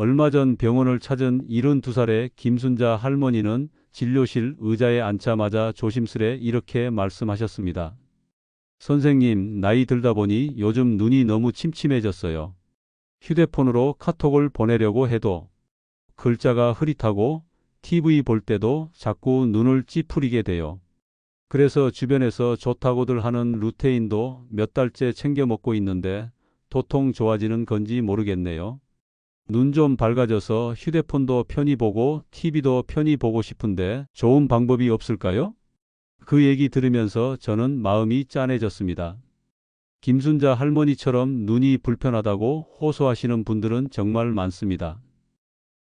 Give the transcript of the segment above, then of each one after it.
얼마 전 병원을 찾은 72살의 김순자 할머니는 진료실 의자에 앉자마자 조심스레 이렇게 말씀하셨습니다. 선생님, 나이 들다 보니 요즘 눈이 너무 침침해졌어요. 휴대폰으로 카톡을 보내려고 해도 글자가 흐릿하고 TV 볼 때도 자꾸 눈을 찌푸리게 돼요. 그래서 주변에서 좋다고들 하는 루테인도 몇 달째 챙겨 먹고 있는데 도통 좋아지는 건지 모르겠네요. 눈 좀 밝아져서 휴대폰도 편히 보고 TV도 편히 보고 싶은데 좋은 방법이 없을까요? 그 얘기 들으면서 저는 마음이 짠해졌습니다. 김순자 할머니처럼 눈이 불편하다고 호소하시는 분들은 정말 많습니다.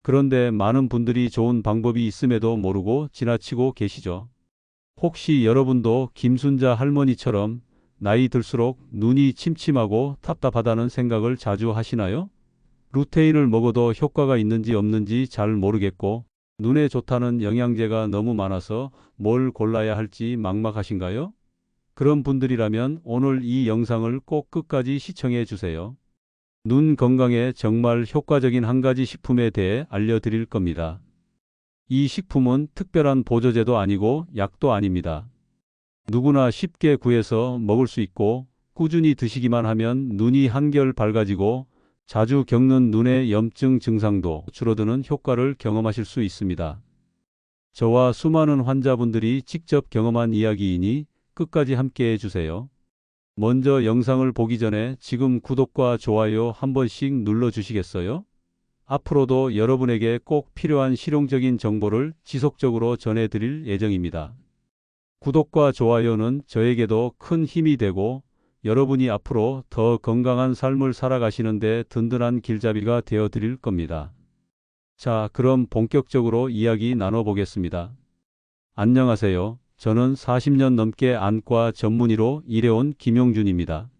그런데 많은 분들이 좋은 방법이 있음에도 모르고 지나치고 계시죠. 혹시 여러분도 김순자 할머니처럼 나이 들수록 눈이 침침하고 답답하다는 생각을 자주 하시나요? 루테인을 먹어도 효과가 있는지 없는지 잘 모르겠고 눈에 좋다는 영양제가 너무 많아서 뭘 골라야 할지 막막하신가요? 그런 분들이라면 오늘 이 영상을 꼭 끝까지 시청해 주세요. 눈 건강에 정말 효과적인 한 가지 식품에 대해 알려드릴 겁니다. 이 식품은 특별한 보조제도 아니고 약도 아닙니다. 누구나 쉽게 구해서 먹을 수 있고 꾸준히 드시기만 하면 눈이 한결 밝아지고 자주 겪는 눈의 염증 증상도 줄어드는 효과를 경험하실 수 있습니다. 저와 수많은 환자분들이 직접 경험한 이야기이니 끝까지 함께 해주세요. 먼저 영상을 보기 전에 지금 구독과 좋아요 한 번씩 눌러주시겠어요? 앞으로도 여러분에게 꼭 필요한 실용적인 정보를 지속적으로 전해드릴 예정입니다. 구독과 좋아요는 저에게도 큰 힘이 되고 여러분이 앞으로 더 건강한 삶을 살아가시는데 든든한 길잡이가 되어 드릴 겁니다. 자, 그럼 본격적으로 이야기 나눠보겠습니다. 안녕하세요. 저는 40년 넘게 안과 전문의로 일해온 김용준입니다.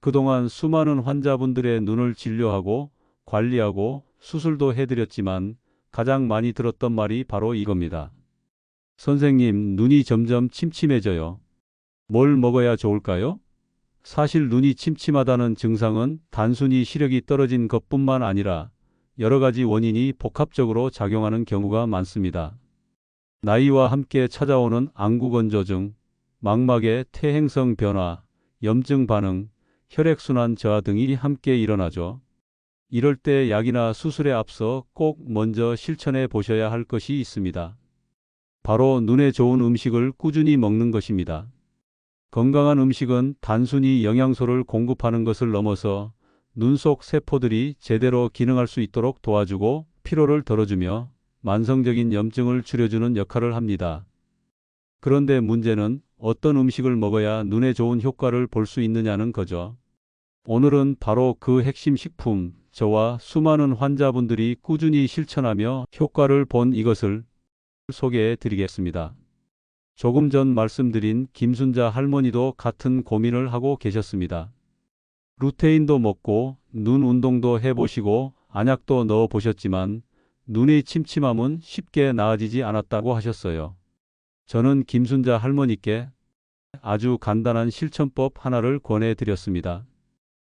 그동안 수많은 환자분들의 눈을 진료하고 관리하고 수술도 해드렸지만 가장 많이 들었던 말이 바로 이겁니다. 선생님, 눈이 점점 침침해져요. 뭘 먹어야 좋을까요? 사실 눈이 침침하다는 증상은 단순히 시력이 떨어진 것뿐만 아니라 여러 가지 원인이 복합적으로 작용하는 경우가 많습니다. 나이와 함께 찾아오는 안구건조증, 망막의 퇴행성 변화, 염증 반응, 혈액순환 저하 등이 함께 일어나죠. 이럴 때 약이나 수술에 앞서 꼭 먼저 실천해 보셔야 할 것이 있습니다. 바로 눈에 좋은 음식을 꾸준히 먹는 것입니다. 건강한 음식은 단순히 영양소를 공급하는 것을 넘어서 눈 속 세포들이 제대로 기능할 수 있도록 도와주고 피로를 덜어주며 만성적인 염증을 줄여주는 역할을 합니다. 그런데 문제는 어떤 음식을 먹어야 눈에 좋은 효과를 볼 수 있느냐는 거죠. 오늘은 바로 그 핵심 식품, 저와 수많은 환자분들이 꾸준히 실천하며 효과를 본 이것을 소개해 드리겠습니다. 조금 전 말씀드린 김순자 할머니도 같은 고민을 하고 계셨습니다. 루테인도 먹고 눈 운동도 해보시고 안약도 넣어 보셨지만 눈의 침침함은 쉽게 나아지지 않았다고 하셨어요. 저는 김순자 할머니께 아주 간단한 실천법 하나를 권해 드렸습니다.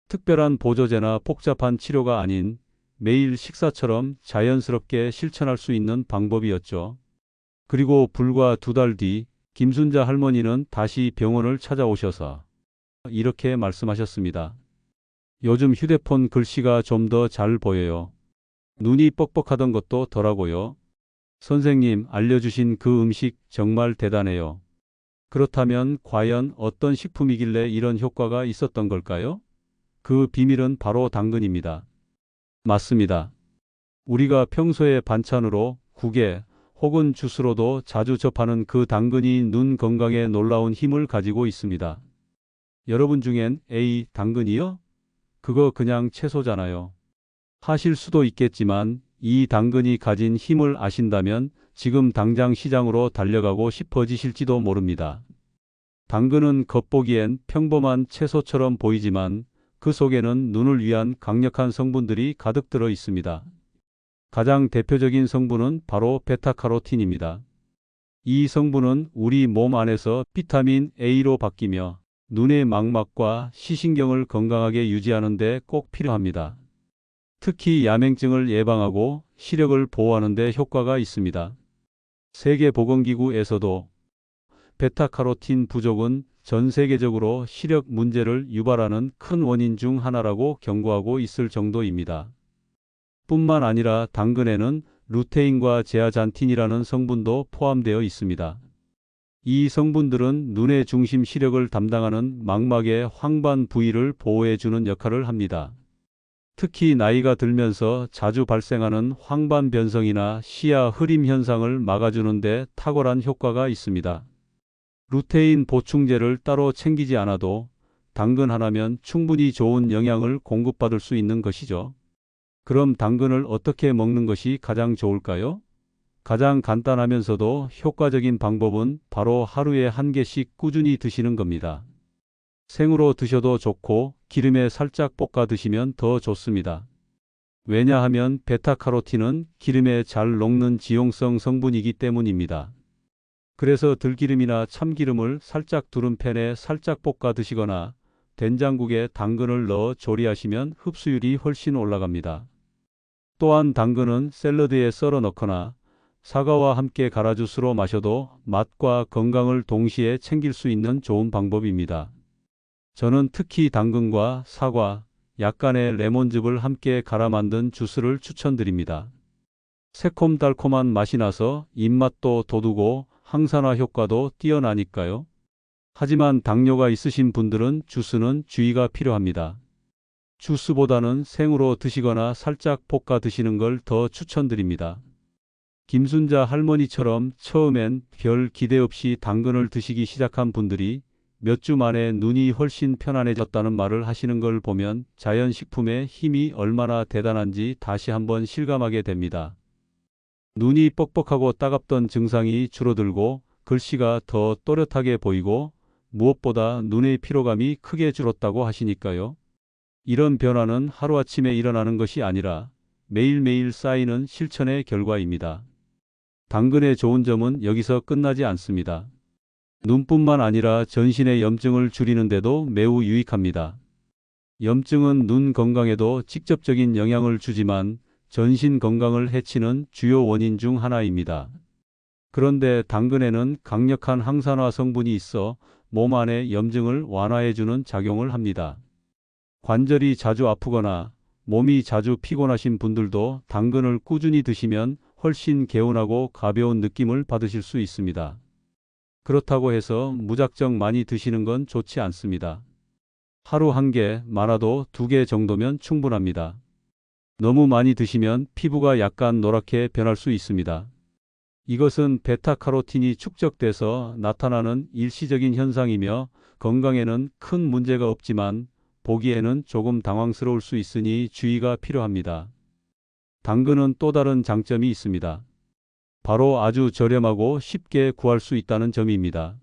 특별한 보조제나 복잡한 치료가 아닌 매일 식사처럼 자연스럽게 실천할 수 있는 방법이었죠. 그리고 불과 두 달 뒤 김순자 할머니는 다시 병원을 찾아오셔서 이렇게 말씀하셨습니다. 요즘 휴대폰 글씨가 좀 더 잘 보여요. 눈이 뻑뻑하던 것도 덜하고요. 선생님 알려주신 그 음식 정말 대단해요. 그렇다면 과연 어떤 식품이길래 이런 효과가 있었던 걸까요? 그 비밀은 바로 당근입니다. 맞습니다. 우리가 평소에 반찬으로 국에 혹은 주스로도 자주 접하는 그 당근이 눈 건강에 놀라운 힘을 가지고 있습니다. 여러분 중엔 에이, 당근이요? 그거 그냥 채소잖아요. 하실 수도 있겠지만 이 당근이 가진 힘을 아신다면 지금 당장 시장으로 달려가고 싶어지실지도 모릅니다. 당근은 겉보기엔 평범한 채소처럼 보이지만 그 속에는 눈을 위한 강력한 성분들이 가득 들어 있습니다. 가장 대표적인 성분은 바로 베타카로틴입니다. 이 성분은 우리 몸 안에서 비타민 A로 바뀌며 눈의 망막과 시신경을 건강하게 유지하는 데 꼭 필요합니다. 특히 야맹증을 예방하고 시력을 보호하는 데 효과가 있습니다. 세계보건기구에서도 베타카로틴 부족은 전 세계적으로 시력 문제를 유발하는 큰 원인 중 하나라고 경고하고 있을 정도입니다. 뿐만 아니라 당근에는 루테인과 제아잔틴이라는 성분도 포함되어 있습니다. 이 성분들은 눈의 중심 시력을 담당하는 망막의 황반 부위를 보호해주는 역할을 합니다. 특히 나이가 들면서 자주 발생하는 황반 변성이나 시야 흐림 현상을 막아주는데 탁월한 효과가 있습니다. 루테인 보충제를 따로 챙기지 않아도 당근 하나면 충분히 좋은 영양을 공급받을 수 있는 것이죠. 그럼 당근을 어떻게 먹는 것이 가장 좋을까요? 가장 간단하면서도 효과적인 방법은 바로 하루에 한 개씩 꾸준히 드시는 겁니다. 생으로 드셔도 좋고 기름에 살짝 볶아 드시면 더 좋습니다. 왜냐하면 베타카로틴은 기름에 잘 녹는 지용성 성분이기 때문입니다. 그래서 들기름이나 참기름을 살짝 두른 팬에 살짝 볶아 드시거나 된장국에 당근을 넣어 조리하시면 흡수율이 훨씬 올라갑니다. 또한 당근은 샐러드에 썰어 넣거나 사과와 함께 갈아 주스로 마셔도 맛과 건강을 동시에 챙길 수 있는 좋은 방법입니다. 저는 특히 당근과 사과, 약간의 레몬즙을 함께 갈아 만든 주스를 추천드립니다. 새콤달콤한 맛이 나서 입맛도 돋우고 항산화 효과도 뛰어나니까요. 하지만 당뇨가 있으신 분들은 주스는 주의가 필요합니다. 주스보다는 생으로 드시거나 살짝 볶아 드시는 걸 더 추천드립니다. 김순자 할머니처럼 처음엔 별 기대 없이 당근을 드시기 시작한 분들이 몇 주 만에 눈이 훨씬 편안해졌다는 말을 하시는 걸 보면 자연식품의 힘이 얼마나 대단한지 다시 한번 실감하게 됩니다. 눈이 뻑뻑하고 따갑던 증상이 줄어들고 글씨가 더 또렷하게 보이고 무엇보다 눈의 피로감이 크게 줄었다고 하시니까요. 이런 변화는 하루아침에 일어나는 것이 아니라 매일매일 쌓이는 실천의 결과입니다. 당근의 좋은 점은 여기서 끝나지 않습니다. 눈뿐만 아니라 전신의 염증을 줄이는데도 매우 유익합니다. 염증은 눈 건강에도 직접적인 영향을 주지만 전신 건강을 해치는 주요 원인 중 하나입니다. 그런데 당근에는 강력한 항산화 성분이 있어 몸 안의 염증을 완화해주는 작용을 합니다. 관절이 자주 아프거나 몸이 자주 피곤하신 분들도 당근을 꾸준히 드시면 훨씬 개운하고 가벼운 느낌을 받으실 수 있습니다. 그렇다고 해서 무작정 많이 드시는 건 좋지 않습니다. 하루 한 개, 많아도 두 개 정도면 충분합니다. 너무 많이 드시면 피부가 약간 노랗게 변할 수 있습니다. 이것은 베타카로틴이 축적돼서 나타나는 일시적인 현상이며 건강에는 큰 문제가 없지만 보기에는 조금 당황스러울 수 있으니 주의가 필요합니다. 당근은 또 다른 장점이 있습니다. 바로 아주 저렴하고 쉽게 구할 수 있다는 점입니다.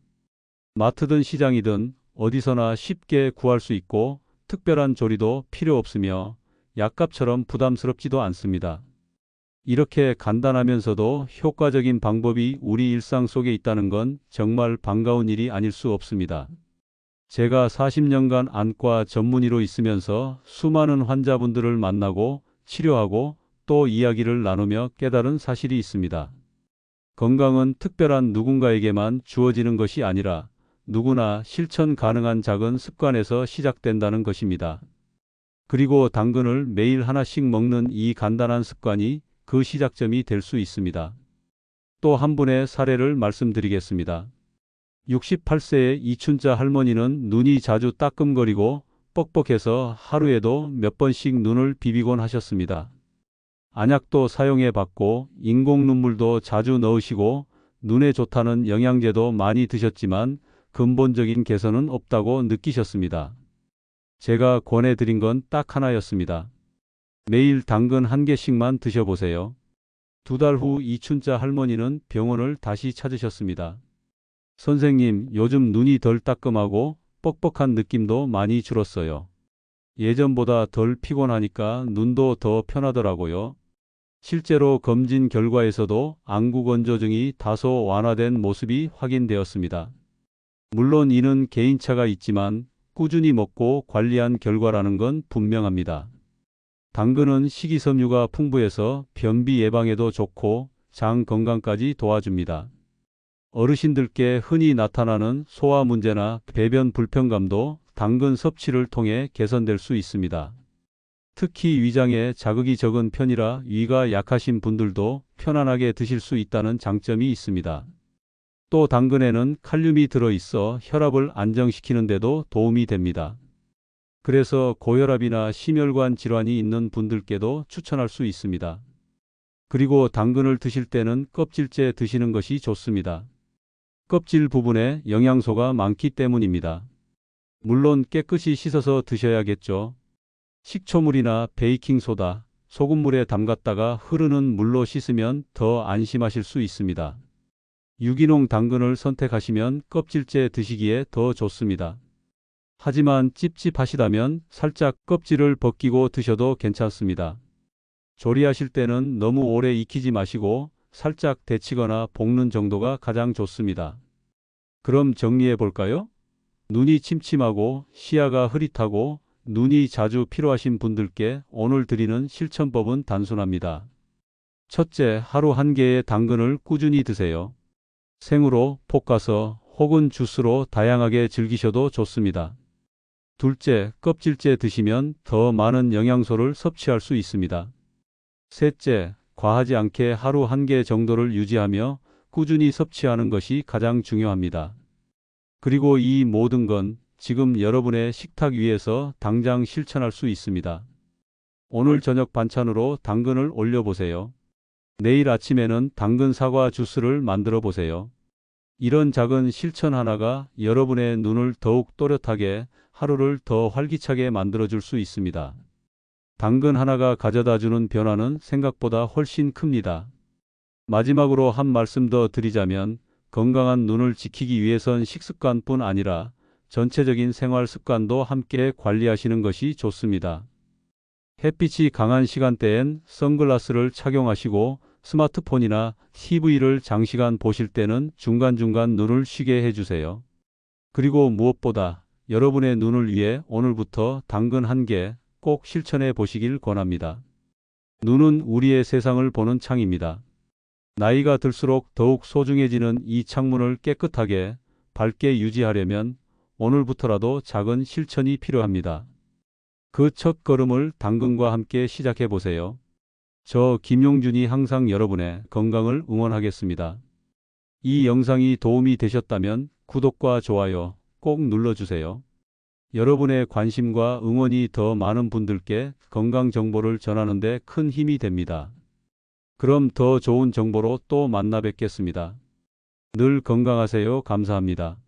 마트든 시장이든 어디서나 쉽게 구할 수 있고 특별한 조리도 필요 없으며 약값처럼 부담스럽지도 않습니다. 이렇게 간단하면서도 효과적인 방법이 우리 일상 속에 있다는 건 정말 반가운 일이 아닐 수 없습니다. 제가 40년간 안과 전문의로 있으면서 수많은 환자분들을 만나고 치료하고 또 이야기를 나누며 깨달은 사실이 있습니다. 건강은 특별한 누군가에게만 주어지는 것이 아니라 누구나 실천 가능한 작은 습관에서 시작된다는 것입니다. 그리고 당근을 매일 하나씩 먹는 이 간단한 습관이 그 시작점이 될 수 있습니다. 또 한 분의 사례를 말씀드리겠습니다. 68세의 이춘자 할머니는 눈이 자주 따끔거리고 뻑뻑해서 하루에도 몇 번씩 눈을 비비곤 하셨습니다. 안약도 사용해 봤고 인공 눈물도 자주 넣으시고 눈에 좋다는 영양제도 많이 드셨지만 근본적인 개선은 없다고 느끼셨습니다. 제가 권해드린 건 딱 하나였습니다. 매일 당근 한 개씩만 드셔보세요. 두 달 후 이춘자 할머니는 병원을 다시 찾으셨습니다. 선생님, 요즘 눈이 덜 따끔하고 뻑뻑한 느낌도 많이 줄었어요. 예전보다 덜 피곤하니까 눈도 더 편하더라고요. 실제로 검진 결과에서도 안구 건조증이 다소 완화된 모습이 확인되었습니다. 물론 이는 개인차가 있지만 꾸준히 먹고 관리한 결과라는 건 분명합니다. 당근은 식이섬유가 풍부해서 변비 예방에도 좋고 장 건강까지 도와줍니다. 어르신들께 흔히 나타나는 소화 문제나 배변 불편감도 당근 섭취를 통해 개선될 수 있습니다. 특히 위장에 자극이 적은 편이라 위가 약하신 분들도 편안하게 드실 수 있다는 장점이 있습니다. 또 당근에는 칼륨이 들어있어 혈압을 안정시키는 데도 도움이 됩니다. 그래서 고혈압이나 심혈관 질환이 있는 분들께도 추천할 수 있습니다. 그리고 당근을 드실 때는 껍질째 드시는 것이 좋습니다. 껍질 부분에 영양소가 많기 때문입니다. 물론 깨끗이 씻어서 드셔야겠죠. 식초물이나 베이킹소다, 소금물에 담갔다가 흐르는 물로 씻으면 더 안심하실 수 있습니다. 유기농 당근을 선택하시면 껍질째 드시기에 더 좋습니다. 하지만 찝찝하시다면 살짝 껍질을 벗기고 드셔도 괜찮습니다. 조리하실 때는 너무 오래 익히지 마시고 살짝 데치거나 볶는 정도가 가장 좋습니다. 그럼 정리해 볼까요? 눈이 침침하고 시야가 흐릿하고 눈이 자주 필요하신 분들께 오늘 드리는 실천법은 단순합니다. 첫째, 하루 한 개의 당근을 꾸준히 드세요. 생으로 볶아서 혹은 주스로 다양하게 즐기셔도 좋습니다. 둘째, 껍질째 드시면 더 많은 영양소를 섭취할 수 있습니다. 셋째, 과하지 않게 하루 한 개 정도를 유지하며 꾸준히 섭취하는 것이 가장 중요합니다. 그리고 이 모든 건 지금 여러분의 식탁 위에서 당장 실천할 수 있습니다. 오늘 저녁 반찬으로 당근을 올려보세요. 내일 아침에는 당근 사과 주스를 만들어 보세요. 이런 작은 실천 하나가 여러분의 눈을 더욱 또렷하게 하루를 더 활기차게 만들어 줄 수 있습니다. 당근 하나가 가져다 주는 변화는 생각보다 훨씬 큽니다. 마지막으로 한 말씀 더 드리자면 건강한 눈을 지키기 위해선 식습관뿐 아니라 전체적인 생활 습관도 함께 관리하시는 것이 좋습니다. 햇빛이 강한 시간대엔 선글라스를 착용하시고 스마트폰이나 TV를 장시간 보실 때는 중간중간 눈을 쉬게 해주세요. 그리고 무엇보다 여러분의 눈을 위해 오늘부터 당근 한 개 꼭 실천해 보시길 권합니다. 눈은 우리의 세상을 보는 창입니다. 나이가 들수록 더욱 소중해지는 이 창문을 깨끗하게 밝게 유지하려면 오늘부터라도 작은 실천이 필요합니다. 그 첫 걸음을 당근과 함께 시작해 보세요. 저 김용준이 항상 여러분의 건강을 응원하겠습니다. 이 영상이 도움이 되셨다면 구독과 좋아요 꼭 눌러주세요. 여러분의 관심과 응원이 더 많은 분들께 건강 정보를 전하는 데 큰 힘이 됩니다. 그럼 더 좋은 정보로 또 만나 뵙겠습니다. 늘 건강하세요. 감사합니다.